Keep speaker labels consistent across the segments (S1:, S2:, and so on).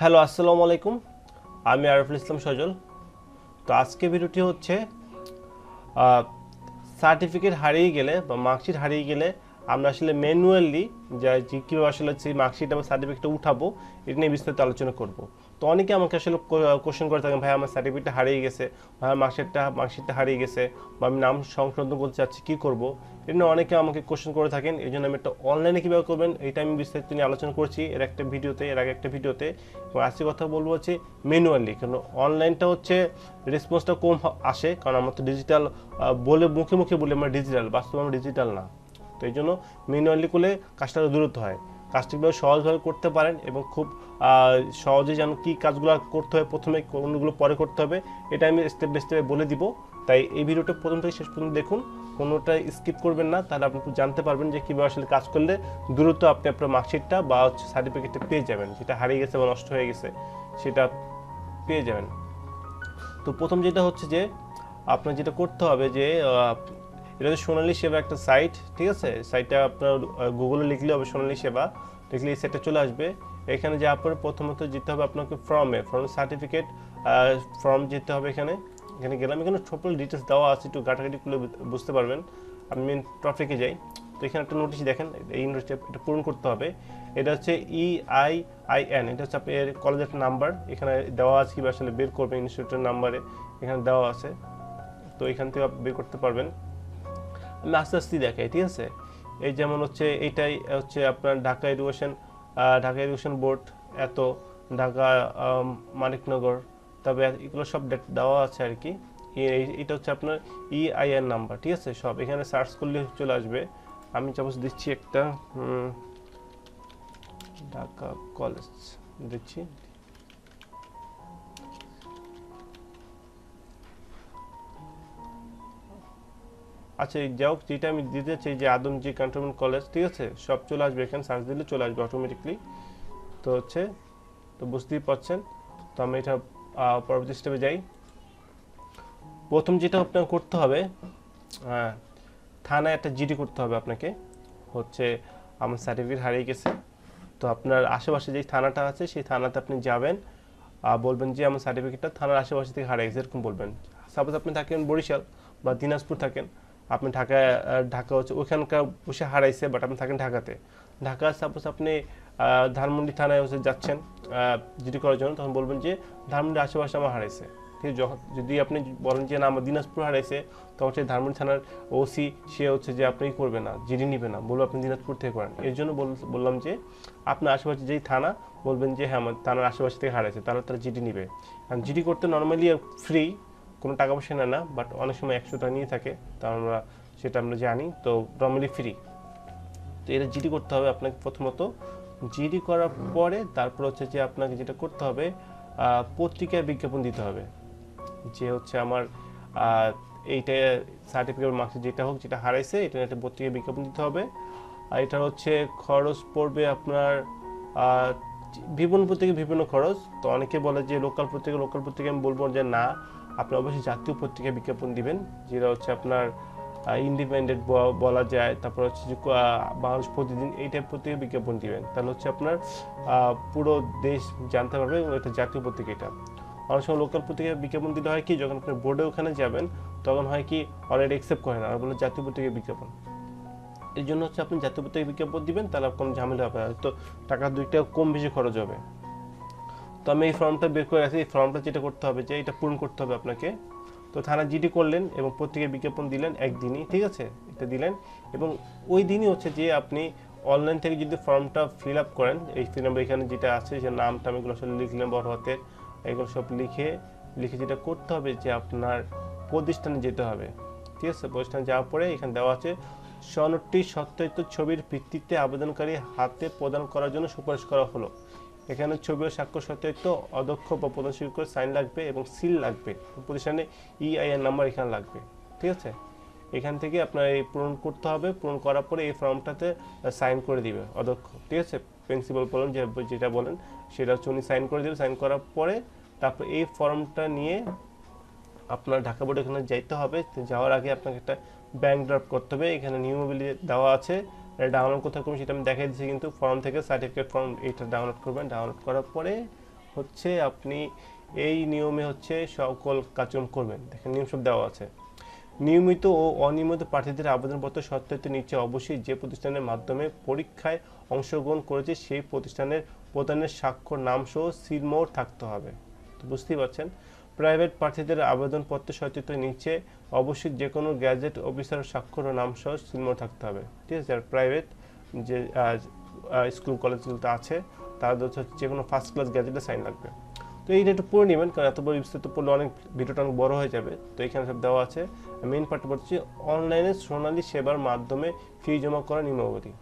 S1: Hello, আসসালামু আলাইকুম। আমি আরফুল ইসলাম সজল। তো আজকে ভিডিওটি হচ্ছে সার্টিফিকেট হারিয়ে গেলে বা মার্কশিট হারিয়ে গেলে আমরা আসলে ম্যানুয়ালি যা কীভাবে আসলে সেই মার্কশিট এবং সার্টিফিকেটটা উঠাবো, এটা নিয়ে বিস্তারিত আলোচনা করব। তো অনেকে আমাকে আসলে কোশ্চেন করে থাকেন ভাই আমার সার্টিফিকেটটা হারিয়ে গেছে ভাই আমার মার্কশিটটা মার্কশিটটা হারিয়ে গেছে, বা আমি নাম সংশোধন করতে চাচ্ছি, কী করব? এটা নিয়ে অনেকে আমাকে কোশ্চেন করে থাকেন, এই জন্য আমি একটা অনলাইনে কীভাবে করবেন এটা আমি বিস্তারিত নিয়ে আলোচনা করছি, এর একটা ভিডিওতে, এর আগে একটা ভিডিওতে। এবং আজকে কথা বলব হচ্ছে ম্যানুয়ালি কারণ অনলাইনটা হচ্ছে রেসপন্সটা কম আসে, কারণ আমার তো ডিজিটাল বলে মুখে মুখে বলি, আমরা ডিজিটাল বাস্তব আমরা ডিজিটাল না। তো এই জন্য ম্যানুয়ালি করলে কাজটা দূরত্ব হয়। কাজটা কীভাবে সহজভাবে করতে পারেন এবং খুব সহজে যেন কী কাজগুলো করতে হবে প্রথমে কোনগুলো পরে করতে হবে, এটা আমি স্টেপ বাই স্টেপে বলে দিব। তাই এই ভিডিওটা প্রথম থেকে শেষ পর্যন্ত দেখুন, কোনোটা স্কিপ করবেন না, তাহলে আপনি জানতে পারবেন যে কীভাবে আসলে কাজ করলে দ্রুত আপনি আপনার মার্কশিটটা বা হচ্ছে সার্টিফিকেটটা পেয়ে যাবেন, যেটা হারিয়ে গেছে বা নষ্ট হয়ে গেছে, সেটা পেয়ে যাবেন। তো প্রথম যেটা হচ্ছে যে, আপনার যেটা করতে হবে যে এটা হচ্ছে সোনালী সেবা একটা সাইট ঠিক আছে? সাইটটা আপনার গুগলে লিখলে হবে সোনালী সেবা। লিখলে সাইটটা চলে আসবে। এখানে যাওয়ার পরে প্রথমত যেতে হবে আপনাকে ফর্মে ফর্ম সার্টিফিকেট ফর্ম যেতে হবে এখানে। এখানে গেলাম। এখানে সকল ডিটেলস দেওয়া আছে, একটু গাটাগাটি করলে বুঝতে পারবেন। আমি মেন টপিকে যাই। তো এখানে একটা নোটিশ দেখেন, এই নোটিশটা এটা পূরণ করতে হবে। এটা হচ্ছে ই আই আই এন এটা হচ্ছে আপনার কলেজের নাম্বার এখানে দেওয়া আছে কীভাবে আসলে বের করবেন ইনস্টিটিউটের নাম্বারে এখানে দেওয়া আছে। তো এখান থেকে বের করতে পারবেন। আমি আস্তে আস্তে দেখাই, ঠিক আছে? এই যেমন হচ্ছে এইটাই হচ্ছে আপনার Dhaka education Dhaka education board, এত ঢাকা মানিকনগর, তবে এগুলো সব দেওয়া আছে আর কি। এটা হচ্ছে আপনার ইআইএন নাম্বার ঠিক আছে? সব এখানে সার্চ করলে চলে আসবে। আমি চাপস দিচ্ছি একটা ঢাকা কলেজ দিচ্ছি। আচ্ছা যাই হোক যেটা আমি দিতে চাই যে আদমজি ক্যান্টনমেন্ট কলেজ ঠিক আছে? সব চলে আসবে এখানে সার্চ দিলে চলে আসবে অটোমেটিকলি তো হচ্ছে তো বুঝতেই পারছেন। তো আমি এটা পরবর্তী স্টেপে যাই। প্রথম যেটা আপনার করতে হবে হ্যাঁ, থানায় একটা জিডি করতে হবে আপনাকে। হচ্ছে আমার সার্টিফিকেট হারিয়ে গেছে। তো আপনার আশেপাশে যে থানাটা আছে সেই থানাতে আপনি যাবেন। বলবেন যে আমার সার্টিফিকেটটা থানার আশেপাশে থেকে হারিয়ে গেছে এরকম বলবেন। সাপোজ আপনি থাকেন বরিশাল বা দিনাজপুর থাকেন। আপনি আহ, ঢাকা হচ্ছে ওখানকার বসে হারাইছে বাট আপনি থাকেন ঢাকাতে। ঢাকা সাপোজ আপনি ধানমন্ডি থানায় হচ্ছে যাচ্ছেন জিডি করার জন্য তখন বলবেন যে ধানমন্ডি আশেপাশে আমার হারাইছে। ঠিক আছে যদি আপনি বলেন যে না আমার দিনাজপুর হারাইছে তখন সেই ধানমন্ডি থানার ওসি সে হচ্ছে যে আপনি করবে না জিডি নিবে না বলব আপনি দিনাজপুর থেকে করেন। এর জন্য বল- বললাম যে আপনার আশেপাশে যেই থানা বলবেন যে হ্যাঁ আমার থানার আশেপাশে থেকে হারাইছে তাহলে তারা জিডি নিবে। কারণ জিডি করতে নর্মালি ফ্রি কোনো টাকা পয়সা নেয় না বাট অনেক সময় একশো টাকা নিয়ে থাকে, তা আমরা সেটা আমরা জানি, তো নর্মালি ফ্রি তো এটা জিডি করতে হবে আপনাকে প্রথমত। জিডি করার পরে তারপর হচ্ছে যে আপনাকে যেটা করতে হবে পত্রিকায় বিজ্ঞাপন দিতে হবে। যে হচ্ছে আমার এইটা সার্টিফিকেট মার্কস যেটা হোক, যেটা হারাইছে, এটা একটা পত্রিকায় বিজ্ঞাপন দিতে হবে। আর এটা হচ্ছে খরচ পড়বে আপনার বিভিন্ন পত্রিকা বিভিন্ন খরচ। তো অনেকে বলে যে লোকাল পত্রিকা লোকাল পত্রিকা আমি বলব যে না আপনি অবশ্যই জাতীয় পত্রিকায় বিজ্ঞাপন দিবেন, যেটা হচ্ছে আপনার ইন্ডিপেন্ডেন্ট বলা যায়, তারপর হচ্ছে যে বাংলাদেশ প্রতিদিন এই টাইপ পত্রিকা বিজ্ঞাপন দিবেন। তাহলে হচ্ছে আপনার পুরো দেশ জানতে পারবে এটা জাতীয় পত্রিকা এটা। অনেক সময় লোকাল পত্রিকায় বিজ্ঞাপন দিলে হয় কি, যখন আপনি বোর্ডে ওখানে যাবেন, তখন হয় কি অলরেডি অ্যাকসেপ্ট করে না, আর বলে জাতীয় পত্রিকায় বিজ্ঞাপন। এই জন্য হচ্ছে আপনি জাতীয় পত্রিকায় বিজ্ঞাপন দিবেন, তাহলে কোনো ঝামেলা হবে তো টাকা দুইটা কম বেশি খরচ হবে। তো আমি এই ফর্মটা বের করে রাখি এই ফর্মটা যেটা করতে হবে, যে এটা পূরণ করতে হবে আপনাকে। তো থানা জিডি করলেন এবং পত্রিকায় বিজ্ঞাপন দিলেন একদিনই, ঠিক আছে? এটা দিলেন এবং ওই দিনই হচ্ছে যে আপনি অনলাইন থেকে যদি ফর্মটা ফিল আপ করেন, এই নাম্বার এখানে যেটা আছে, যে নাম টাম এগুলো সব লিখলেন বড় হাতে এগুলো সব লিখে লিখে যেটা করতে হবে যে আপনার প্রতিষ্ঠানে যেতে হবে, ঠিক আছে? প্রতিষ্ঠানে যাওয়ার পরে এখানে দেওয়া আছে সনদটি সত্যায়িত ছবির ভিত্তিতে আবেদনকারী হাতে প্রদান করার জন্য সুপারিশ করা হলো। এখানে ছবি ও স্বাক্ষর সত্যায়িত অধ্যক্ষ বা প্রধান সাইন লাগবে এবং সিল লাগবে। প্রতিষ্ঠানে ইআইএন নাম্বার এখানে লাগবে। ঠিক আছে? এখান থেকে আপনার এই পূরণ করতে হবে। পূরণ করার পরে এই ফর্মটাতে সাইন করে দিবে অধ্যক্ষ। ঠিক আছে? প্রিন্সিপাল বলেন, যে যেটা বলেন, সেটা হচ্ছে উনি সাইন করে দেবে। সাইন করার পরে তারপর এই ফর্মটা নিয়ে আপনার ঢাকা বোর্ডে এখানে যাইতে হবে। যাওয়ার আগে আপনাকে একটা ব্যাংক ড্রাফট করতে হবে। এখানে নিয়মাবলী দেওয়া আছে। এটা ডাউনলোড কোথায় করবেন সেটা আমি দেখাই দিচ্ছি, কিন্তু ফর্ম থেকে সার্টিফিকেট ফর্ম এটা ডাউনলোড করবেন। ডাউনলোড করার পরে হচ্ছে আপনি এই নিয়মে হচ্ছে সকল কার্যক্রম করবেন। দেখেন নিয়ম সব দেওয়া আছে। নিয়মিত ও অনিয়মিত প্রার্থীদের আবেদনপত্র সত্যায়িত নিচে অবশ্যই যে প্রতিষ্ঠানের মাধ্যমে পরীক্ষায় অংশগ্রহণ করেছে সেই প্রতিষ্ঠানের প্রদানের স্বাক্ষর নাম সহ সিলমোহর থাকতে হবে। তো বুঝতেই পারছেন? প্রাইভেট প্রার্থীদের আবেদনপত্র সত্যায়িত নিচে অবশ্যই যে কোনো গ্যাজেট অফিসারের স্বাক্ষর ও নাম সহ সিলমোহর থাকতে হবে। ঠিক আছে আর প্রাইভেট যে স্কুল কলেজগুলোতে আছে হচ্ছে যে কোনো ফার্স্ট ক্লাস গ্যাজেটে সাইন লাগবে। তো এইটা একটু পড়ে নেবেন, কারণ এত বড় বিস্তারিত পড়লে অনেক ভিডিওটা অনেক বড় হয়ে যাবে। তো এখানে সব দেওয়া আছে। মেইন পার্ট হচ্ছে অনলাইনে সোনালী সেবার মাধ্যমে ফি জমা করা নিয়মাবলী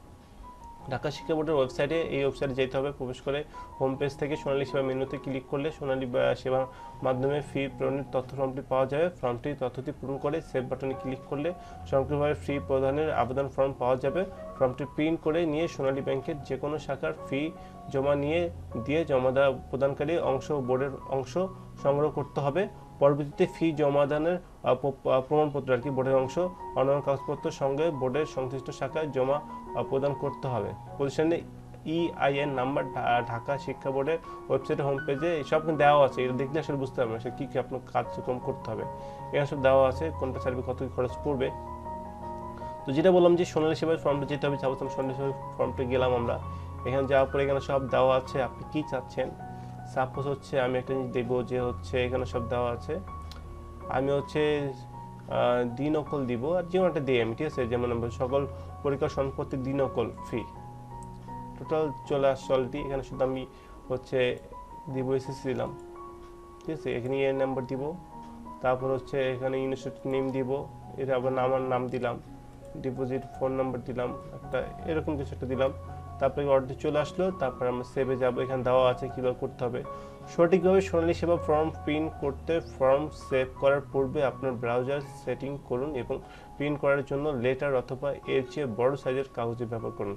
S1: ঢাকা শিক্ষা বোর্ডের ওয়েবসাইটে এই ওয়েবসাইটে যেতে হবে। প্রবেশ করে হোম পেজ থেকে সোনালী সেবা মেনুতে ক্লিক করলে সোনালী সেবার মাধ্যমে ফি পূরণের তথ্য ফর্মটি পাওয়া যাবে ফর্মটি তথ্যটি পূরণ করে সেভ বাটনে ক্লিক করলে সংক্ষিপ্তভাবে ফি প্রদানের আবেদন ফর্ম পাওয়া যাবে। ফর্মটি প্রিন্ট করে নিয়ে সোনালী ব্যাংকের যে কোনো শাখার ফি জমা নিয়ে দিয়ে জমা দেওয়া প্রদানকারী অংশ বোর্ডের অংশ সংগ্রহ করতে হবে। পরবর্তীতে ফি জমাদানের প্রমাণপত্র আর কি, বোর্ডের অংশ অন্যান্য কাগজপত্র সঙ্গে বোর্ডের সংশ্লিষ্ট শাখায় জমা প্রদান করতে হবে। প্রতিষ্ঠানে ইআইএন নাম্বার ঢাকা শিক্ষা বোর্ডের ওয়েবসাইটের হোম পেজে সব দেওয়া আছে। এটা দেখলে আসলে বুঝতে পারবেন আসলে কী কী আপনার কার্যক্রম করতে হবে। এখানে সব দেওয়া আছে, কোনটা সার্ভে কত কি খরচ পড়বে। তো যেটা বললাম যে সোনালী সেবার ফর্মটা যেতে হবে যাব সোনালী সেবার ফর্মটা গেলাম আমরা। এখানে যাওয়ার পরে এখানে সব দেওয়া আছে, আপনি কি চাচ্ছেন? সাপোজ হচ্ছে আমি একটা জিনিস দেখব যে হচ্ছে এখানে সব দেওয়া আছে। আমি হচ্ছে আহ, দিনকল দিব আর যেমন একটা দিই আমি ঠিক আছে? যেমন সকল পরীক্ষা সম্পত্তি দিনকল ফ্রি টোটাল চলে অলরেডি এখানে শুধু আমি হচ্ছে দিব এসএসসি দিলাম। ঠিক আছে? এখানে এর নাম্বার দিব। তারপর হচ্ছে এখানে ইউনিভার্সিটি নেম দিব। এটা আবার আমার নাম দিলাম। ডিপোজিট ফোন নাম্বার দিলাম। একটা এরকম কিছু একটা দিলাম। তারপরে অর্ডার চলে আসলো, তারপর আমরা সেভে যাব। এখানে দেওয়া আছে কীভাবে করতে হবে। সঠিকভাবে সোনালী সেবা ফর্ম প্রিন্ট করতে ফর্ম সেভ করার পূর্বে আপনার ব্রাউজার সেটিং করুন এবং প্রিন্ট করার জন্য লেটার অথবা এর চেয়ে বড় সাইজের কাগজে ব্যবহার করুন।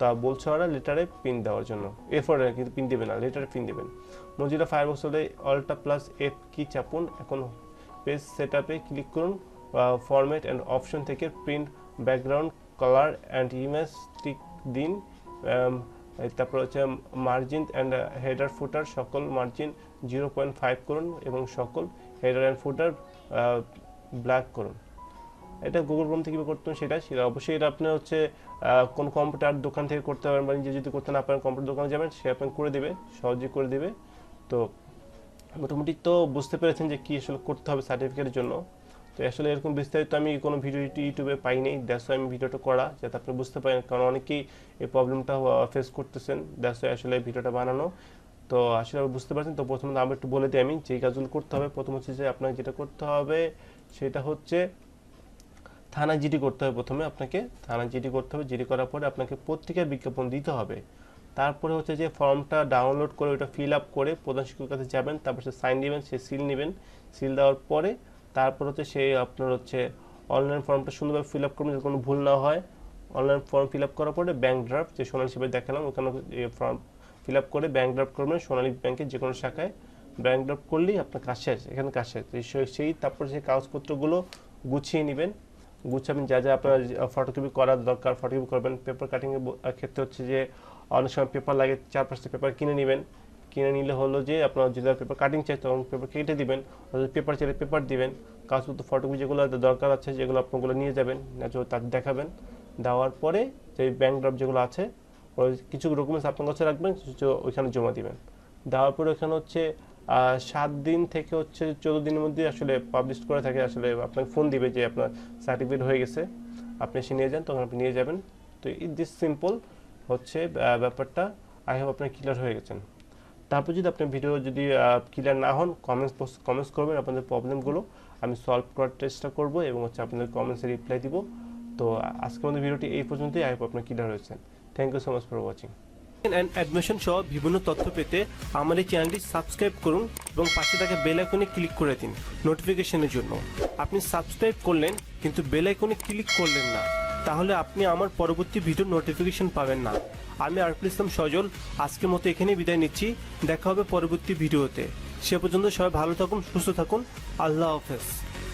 S1: তা বলছে ওরা লেটারে পিন দেওয়ার জন্য। এ ফোর কিন্তু পিন দেবে না লেটারে পিন দেবেন। মজিলা ফায়ারবক্স হলে অল্টা প্লাস এফ কি চাপুন, এখন পেজ সেট আপে ক্লিক করুন ফরম্যাট অ্যান্ড অপশন থেকে print background colour and image tick দিন। তারপর হচ্ছে মার্জিন অ্যান্ড হেডার ফুটার, সকল মার্জিন জিরো পয়েন্ট ফাইভ করুন এবং সকল হেডার অ্যান্ড ফুটার ব্ল্যাক করুন। এটা গুগল ক্রোম থেকে কীভাবে করতে সেটা সেটা অবশ্যই এটা আপনি হচ্ছে কোন কম্পিউটার দোকান থেকে করতে পারেন বা নিজে যদি করতে না পারেন, কম্পিউটার দোকানে যাবেন, সে আপনাকে করে দেবে সহজেই করে দেবে। তো মোটামুটি তো বুঝতে পেরেছেন যে কী আসলে করতে হবে সার্টিফিকেটের জন্য। তো আসলে এরকম বিস্তারিত আমি কোনো ভিডিও ইউটিউবে পাইনি দ্যাটস আমি ভিডিওটা করা, যাতে আপনি বুঝতে পারেন, কারণ অনেকেই এই প্রবলেমটা ফেস করতেছেন দ্যাটস আসলে ভিডিওটা বানানো। তো আসলে বুঝতে পারছেন, তো প্রথমত আমি একটু বলে দিই আমি যেই কাজগুলো করতে হবে, প্রথম হচ্ছে যে আপনাকে যেটা করতে হবে, সেটা হচ্ছে থানায় জিডি করতে হবে প্রথমে আপনাকে থানায় জিডি করতে হবে, জিডি করার পরে আপনাকে পত্রিকার বিজ্ঞাপন দিতে হবে। তারপরে হচ্ছে যে ফর্মটা ডাউনলোড করে ওটা ফিল আপ করে প্রধান শিক্ষকের কাছে যাবেন, তারপর সে সাইন দিবেন সে সিল নেবেন সিল দেওয়ার পরে তারপর হচ্ছে সে আপনার হচ্ছে অনলাইন ফর্মটা সুন্দরভাবে ফিল আপ করবেন যাতে কোনো ভুল না হয়। অনলাইন ফর্ম ফিল আপ করার পরে ব্যাংক ড্রাফট যে সোনালী হিসেবে দেখালাম, ওখানে ফর্ম ফিল আপ করে ব্যাঙ্ক ড্রাফট করবেন সোনালী ব্যাংকের যে কোনো শাখায়। ব্যাঙ্ক ড্রাফট করলেই আপনার কাজ শেষ, এখানে কাজ শেষ। সেই- সেই, তারপর সেই কাগজপত্রগুলো গুছিয়ে নেবেন। গুছাবেন যা যা আপনার ফটোকপি করার দরকার ফটোকপি করবেন। পেপার কাটিংয়ের ক্ষেত্রে হচ্ছে যে অনেক সময় পেপার লাগে চার পাঁচটা পেপার কিনে নেবেন। কিনে নিলে হলো যে আপনার যদি পেপার কাটিং চাই, তখন পেপার কেটে দিবেন পেপার চাইলে পেপার দিবেন। কাগজপত্র ফটোকপি যেগুলো দরকার আছে, যেগুলো আপনাগুলো নিয়ে যাবেন তার দেখাবেন। দেওয়ার পরে যে ব্যাংক ড্রাফট যেগুলো আছে কিছু ডকুমেন্টস আপনার কাছে রাখবেন ওইখানে জমা দিবেন। দেওয়ার পরে ওইখানে হচ্ছে সাত দিন থেকে হচ্ছে চোদ্দ দিনের মধ্যে আসলে পাবলিশ করে থাকে, আসলে আপনাকে ফোন দিবে যে আপনার সার্টিফিকেট হয়ে গেছে। আপনি এসে নিয়ে যান, তখন আপনি নিয়ে যাবেন। তো ইট দিস সিম্পল হচ্ছে ব্যাপারটা। আই হোপ আপনার ক্লিয়ার হয়ে গেছেন। তারপর যদি আপনার ভিডিও যদি ক্লিয়ার না হন কমেন্টস কমেন্টস করবেন আপনাদের প্রবলেমগুলো আমি সলভ করার চেষ্টা করব এবং হচ্ছে আপনাদের কমেন্টসে রিপ্লাই দিব। তো আজকের মধ্যে ভিডিওটি এই পর্যন্তই। আই হোপ আপনার ক্লিয়ার হয়েছেন। Thank you so much for watching and admission সহ বিভিন্ন তথ্য পেতে আমার এই চ্যানেলটি সাবস্ক্রাইব করুন এবং পাশে থাকা বেল আইকনে ক্লিক করে দিন নোটিফিকেশনের জন্য। আপনি সাবস্ক্রাইব করলেন, কিন্তু বেল আইকনে ক্লিক করলেন না। তাহলে আপনি আমার পরবর্তী ভিডিও নোটিফিকেশন পাবেন না। আমি আরফুল ইসলাম সজল, আজকের মতো এখানেই বিদায় নিচ্ছি। দেখা হবে পরবর্তী ভিডিওতে সে পর্যন্ত সবাই ভালো থাকুন, সুস্থ থাকুন। আল্লাহ হাফেজ।